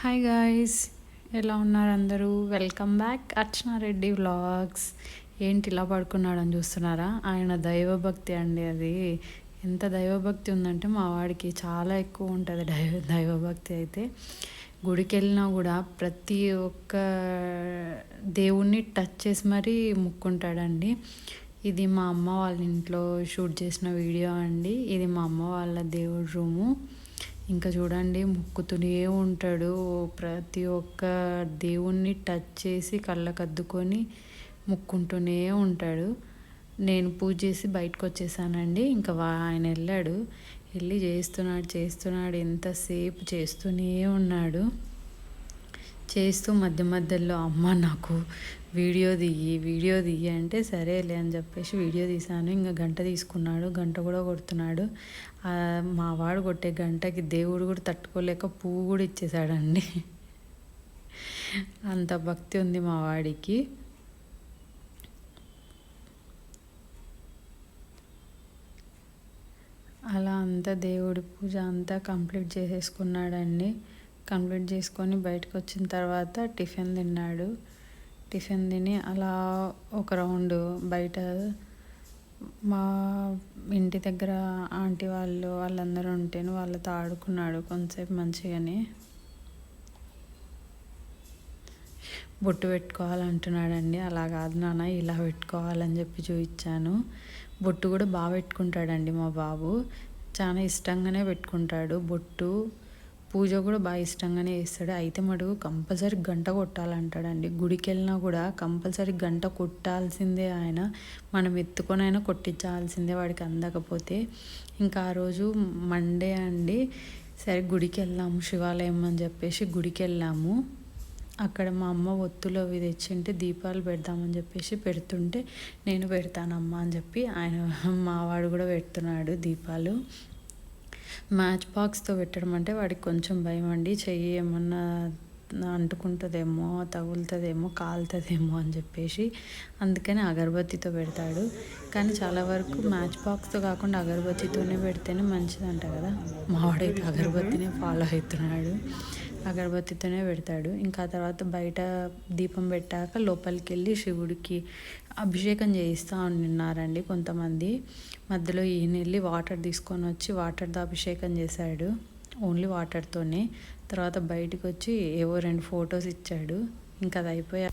Hi guys ఎలా ఉన్నారు అందరూ? వెల్కమ్ బ్యాక్ అర్చనారెడ్డి వ్లాగ్స్ ఏంటి ఇలా పడుకున్నాడని చూస్తున్నారా? ఆయన దైవభక్తి అండి అది. ఎంత దైవభక్తి ఉందంటే మా వాడికి చాలా ఎక్కువ ఉంటుంది దైవ దైవభక్తి అయితే. గుడికి వెళ్ళినా కూడా ప్రతి ఒక్క దేవుణ్ణి టచ్ చేసి మరీ ముక్కుంటాడండి. ఇది మా అమ్మ వాళ్ళ ఇంట్లో షూట్ చేసిన వీడియో అండి. ఇది మా అమ్మ వాళ్ళ దేవుడి రూము ఇంకా చూడండి మొక్కుతూనే ఉంటాడు. ప్రతి ఒక్క దేవుణ్ణి టచ్ చేసి కళ్ళకద్దుకొని మొక్కుంటూనే ముక్కుంటూనే ఉంటాడు. నేను పూజ చేసి బయటకు వచ్చేసానండి ఇంకా ఆయన వెళ్ళాడు. వెళ్ళి చేస్తున్నాడు చేస్తున్నాడు. ఎంతసేపు చేస్తూనే ఉన్నాడు. చేస్తూ మధ్య మధ్యలో అమ్మ నాకు వీడియో దిగి వీడియో దిగి అంటే సరేలే అని చెప్పేసి వీడియో తీశాను. ఇంకా గంట తీసుకున్నాడు గంట కూడా కొడుతున్నాడు. మా వాడు కొట్టే గంటకి దేవుడు కూడా తట్టుకోలేక పువ్వు కూడా ఇచ్చేసాడండి అంత భక్తి ఉంది మా వాడికి. అలా అంతా దేవుడి పూజ అంతా కంప్లీట్ చేసేసుకున్నాడండి. కంప్లీట్ చేసుకొని బయటకు వచ్చిన తర్వాత టిఫిన్ తిన్నాడు. టిఫిన్ తిని అలా ఒక రౌండ్ బయట మా ఇంటి దగ్గర ఆంటీ వాళ్ళు వాళ్ళందరూ ఉంటేను వాళ్ళతో ఆడుకున్నాడు కొంతసేపు మంచిగానే. బొట్టు పెట్టుకోవాలంటున్నాడండి. అలా కాదు నాన్న ఇలా పెట్టుకోవాలని చెప్పి చూపించాను బొట్టు కూడా బాగా పెట్టుకుంటాడండి మా బాబు. చాలా ఇష్టంగానే పెట్టుకుంటాడు. బొట్టు పూజ కూడా బాగా ఇష్టంగానే చేస్తాడు. అయితే మటుకు కంపల్సరీ గంట కొట్టాలంటాడండి. గుడికి వెళ్ళినా కూడా కంపల్సరీ గంట కొట్టాల్సిందే ఆయన. మనం ఎత్తుకొనైనా కొట్టించాల్సిందే వాడికి అందకపోతే. ఇంకా ఆ రోజు మండే అండి. సరే గుడికి వెళ్ళాము శివాలయం అని చెప్పేసి గుడికి వెళ్ళాము అక్కడ మా అమ్మ ఒత్తులు అవి తెచ్చింటే దీపాలు పెడదామని చెప్పేసి పెడుతుంటే నేను పెడతానమ్మా అని చెప్పి ఆయన మావాడు కూడా పెడుతున్నాడు దీపాలు. మ్యాచ్ బాక్స్తో పెట్టడం అంటే వాడికి కొంచెం భయం అండి. చెయ్యి ఏమన్నా అంటుకుంటుందేమో తగులుతుందేమో కాలుతుందేమో అని చెప్పేసి అందుకని అగరబత్తితో పెడతాడు. కానీ చాలా వరకు మ్యాచ్ బాక్స్తో కాకుండా అగరబత్తితోనే పెడితేనే మంచిదంట కదా. మావాడైతే అగరబత్తినే ఫాలో అవుతున్నాడు. అగరబత్తితోనే పెడతాడు. ఇంకా తర్వాత బయట దీపం పెట్టాక లోపలికి వెళ్ళి శివుడికి అభిషేకం చేయిస్తూ ఉన్నారండి కొంతమంది. మధ్యలో ఈయన వెళ్ళి వాటర్ తీసుకొని వచ్చి వాటర్తో అభిషేకం చేశాడు. ఓన్లీ వాటర్తోనే. తర్వాత బయటకు వచ్చి ఏవో రెండు ఫొటోస్ ఇచ్చాడు. ఇంకా అది అయిపోయా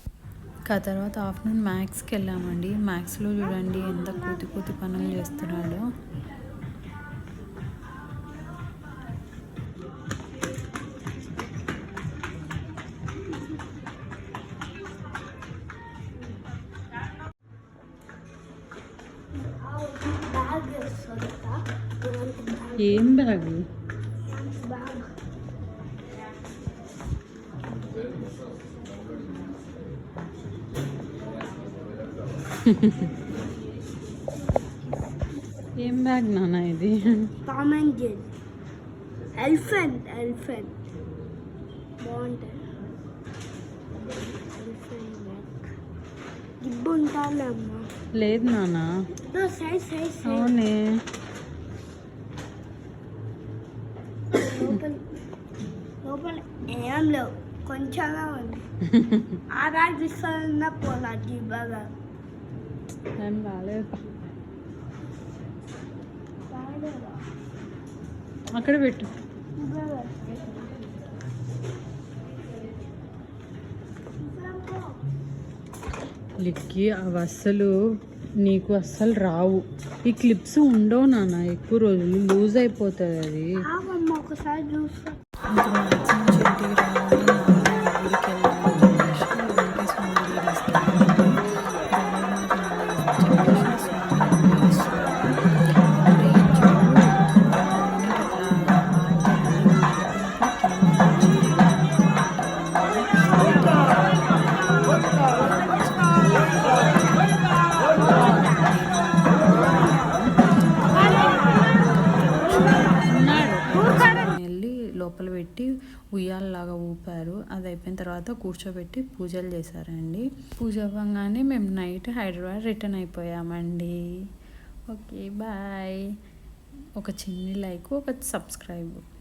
ఇంకా తర్వాత ఆఫ్టర్నూన్ మ్యాథ్స్కి వెళ్ళామండి. మ్యాథ్స్లో చూడండి ఎంత కూతి కూతి పనులు చేస్తున్నాడో. ఏం బ్యాగ్ ఏం బ్యాగ్ నాన్న ఇది? Tom and Jen elephant elephant బాగుంటుంది ఎలిఫెంట్ బ్యాగ్ జిబ్బు ఉంటాలే అమ్మా లేదు నాన్న అవునే. లోపల ఏం లేవు. కొంచెంగా ఉంది. ఆ బ్యాగ్ తీసుకున్న పోలా ఏం రాలేదు. అక్కడ పెట్టు. లిక్కి అవి అస్సలు నీకు అస్సలు రావు. ఈ క్లిప్స్ ఉండవు నాన్న ఎక్కువ రోజులు లూజ్ అయిపోతుంది అది బాగా ఊపారు. అది అయిపోయిన తర్వాత కూర్చోబెట్టి పూజలు చేశారండి. పూజ అవ్వగానే మేము night Hyderabad return అయిపోయామండి. Okay bye. ఒక చిన్ని లైక్ ఒక సబ్స్క్రైబ్.